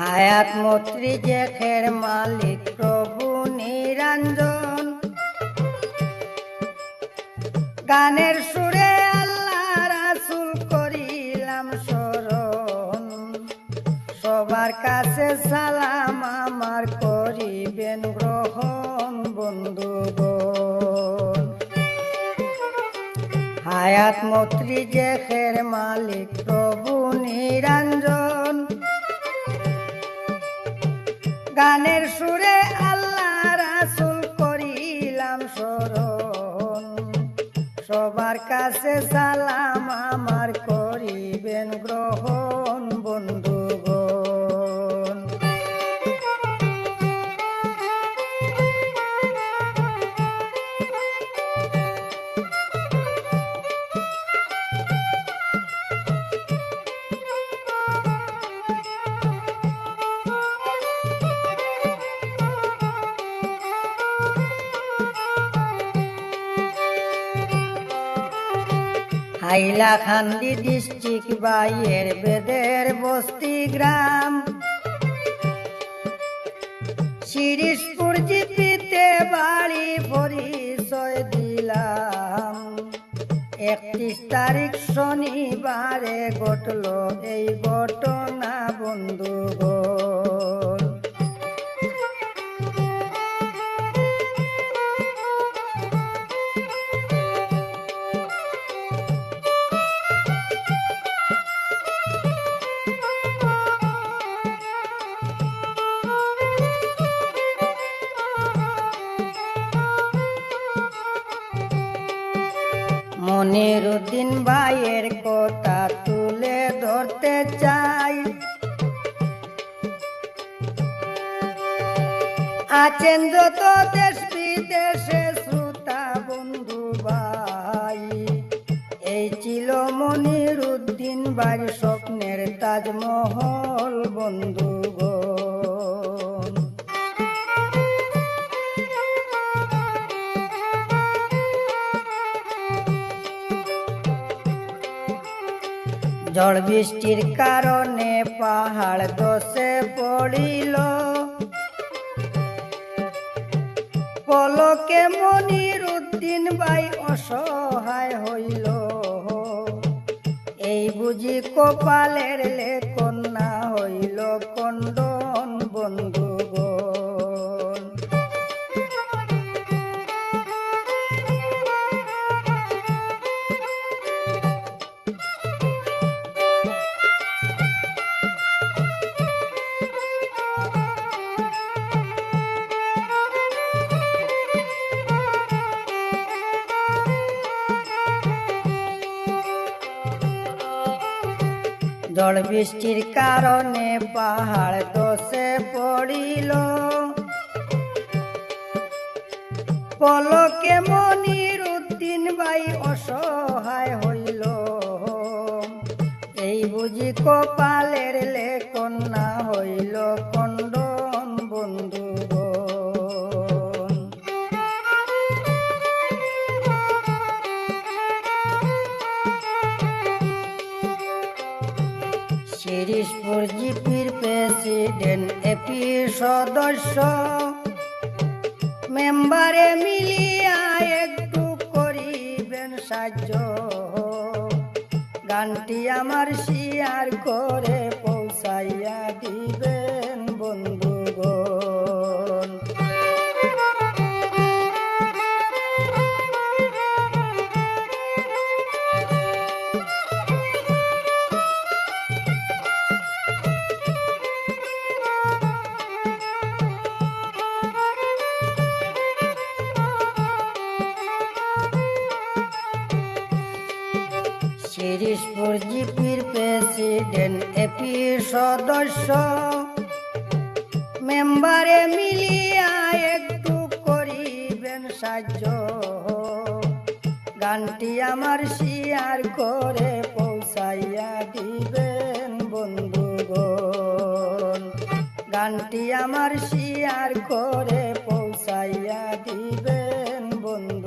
হায়াত মৈত্রী জেঠের মালিক, প্রভু নিরঞ্জন। গানের সুরে আল্লাহ রাসুল করিলাম স্মরণ সবার কাছে সালাম আমার করিবেন গ্রহণ, বন্ধুগণ। হায়াত মৈত্রী জেখের মালিক, প্রভু নিরঞ্জন। গানের সুরে আল্লাহ রাসুল করিলাম সরণ সবার কাছে সালাম হাইলাকান্দি ডিস্ট্রিক্ট বাইয়ের বেদের বস্তি গ্রাম। শিরিশপুর জিপিতে বাড়ি পরিচয় দিলাম। একত্রিশ তারিখ শনিবারে ঘটল এই ঘটনা, বন্ধুগণ। মনির উদ্দিন ভাইয়ের কথা তুলে ধরতে চাই। আছেন যত দেশ বিদেশে শ্রোতা বন্ধু ভাই। এই ছিল মনির উদ্দিন ভাইয়ের স্বপ্নের তাজমহল, বন্ধুগণ। ঝড় বৃষ্টির কারণে পাহাড় দোষে পড়িল। পলকে মনির উদ্দিন বাই অসহায় হইল। এই বুঝি কপালের লে কন্যা হইল কন্দন ঝড় বৃষ্টির কারণে পাহাড় দোষে পড়িল। পলকে মনির উদ্দিন বাই অসহায় হইল। এই বুঝি কপালের লেকন্যা হইল শিরিশপুর জিপির প্রেসিডেন্ট এপি সদস্য। মেম্বারে মিলিয়া একটু করিবেন সাহায্য। গানটি আমার শিয়ার করে পৌঁছাইয়া দিবেন। পিরিশপুর জিপির প্রেসিডেন্ট এপি সদস্য। মেম্বারে মিলিয়া একটু করিবেন সাহায্য। গানটি আমার শিয়ার করে পৌঁছাইয়া দিবেন বন্ধু গানটি আমার শিয়ার করে পৌঁছাইয়া দিবেন বন্ধু